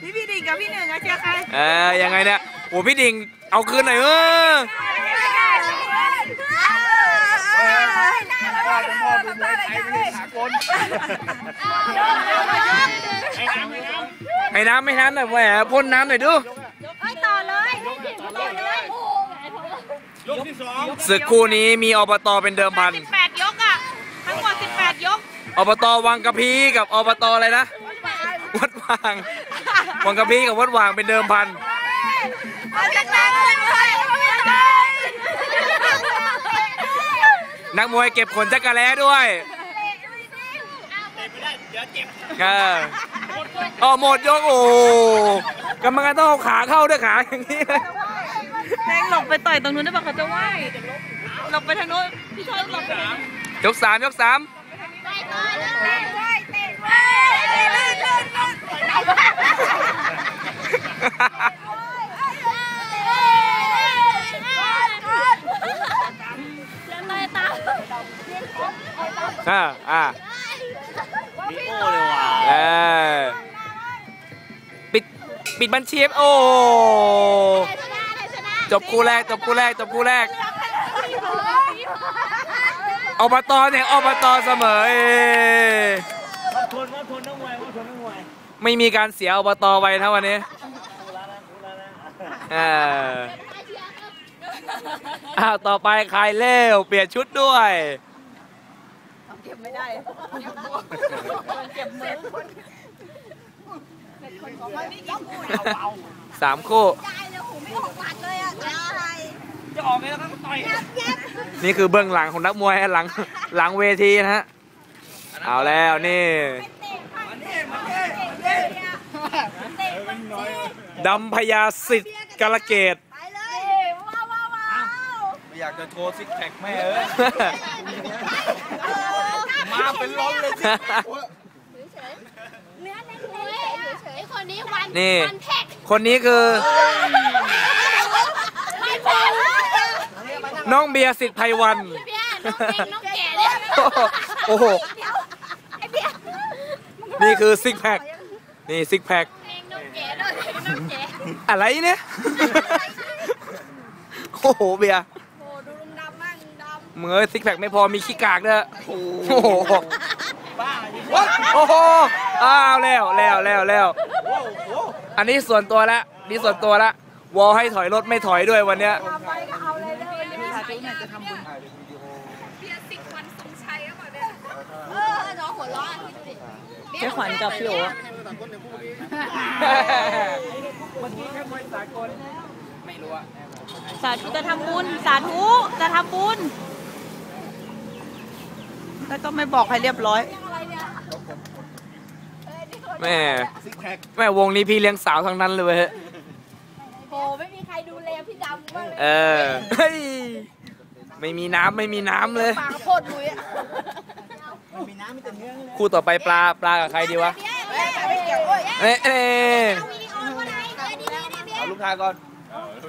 พี่พี่ดิ่งกับพี่หนึ่งอะเชียร์ใครเออยังไงเนี่ยโอ้พี่ดิ่งเอาคืนหน่อยเออพ่อเป็นพ่อดูมวยไทยไม่ใช่สากลให้น้ำให้น้ำให้น้ำให้น้ำหน่อยแหวพ่นน้ำหน่อยดูเอ้ยต่อเลยต่อเลยยกที่สองศึกคู่นี้มีอบตเป็นเดิมพันสิบแปดยกอะทั้งหมดสิบแปดยกอบตวังกะพีกับอบตอะไรนะวัดวาง วังกะพีกับวัดวางเป็นเดิมพันเอาจะตามเลยเลยนักมวยเก็บขนจักรแล้ด้วยเตะไม่ได้เดี๋ยวเจ็บเอออ๋อหมดยกโอ้กรรมการต้องเอาขาเข้าด้วยขาอย่างนี้เลยแทงหลบไปต่อยตรงนู้นได้ป่ะเขาจะไหวหลบไปทางนู้นพี่ชอยหลบไปทางนู้นยกสามยกสาม อ่าอ่ามีโอ้เลยว่ะเออปิดปิดบัญชีโอ้จบคู่แรกจบคู่แรกจบคู่แรกอบตเนี่ยอบตเสมอเอ้ยวัดทนวัดทนนักมวยวัดทนนักมวยไม่มีการเสียอบตไว้นะวันนี้ดูแลนะดูแลนะเอออ้าวต่อไปใครเร็วเปลี่ยนชุดด้วย เก็บไม่ได้เก็บมือสามคู่จะออกไงแล้วก็ต่อย นี่คือเบื้องหลังของนักมวยหลังหลังเวทีนะฮะ เอาแล้วนี่ดำพญาสิทธิ์กาลเกตไม่ อยากจะโชว์ซิกแพคแม่เอ้ยมาเป็นร้อนเลยไอ้คนนี้วันนี่วันแท็กคนนี้คือไม่แท็กน้องเบียร์สิทธิ์ไพวันพี่น้องเก่งน้องแก่เนี่ยโอ้โหนี่คือซิกแพคนี่ซิกแพคเองน้องแก่ด้วยน้องแก่อะไรเนี่ย โอ้โหเบียร์ โอ้ดูลุงดำมั่ง ดำมือซิกแพคไม่พอมีขี้กากด้วยโอ้โหบ้าอยู่โอ้โหอ้าวแล้วแล้วแล้วแล้วโอ้โหอันนี้ส่วนตัวละนี่ส่วนตัวละวอลให้ถอยรถไม่ถอยด้วยวันเนี้ยไปก็เอาเลยเด้อวันนี้เออน้องหัวเร้อนเจ๊ขวัญกับพี่โอ๋ไม่รู้อะสาธุจะทำบุญ สาธุจะทำบุญ แล้วก็ไม่บอกให้เรียบร้อย แม่ซิกแพคแม่วงนี้พี่เลี้ยงสาวทั้งนั้นเลยเว้ยโอ้ไม่มีใครดูแลพี่ดำบ้างเลยเออเฮ้ยไม่มีน้ำไม่มีน้ำเลย ปากโคตรดุยอะไม่มีน้ำมีแต่เนื้อเลยคู่ต่อไปปลาปลากับใครดีวะไม่เกี่ยวโอ้ยเอ๊ะเอ๊ะวิดีโอคนไหนเออดีดีดีดีเอาลูกชายก่อน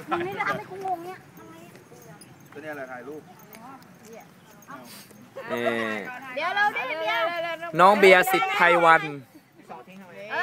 ไม่ได้ทำให้กูงงเนี่ยตัวนี้อะไรถ่ายรูป เอ๊ะเดี๋ยวเราได้เดี๋ยว น้องเบียร์สิทธิ์ไพวันสอทิ้ง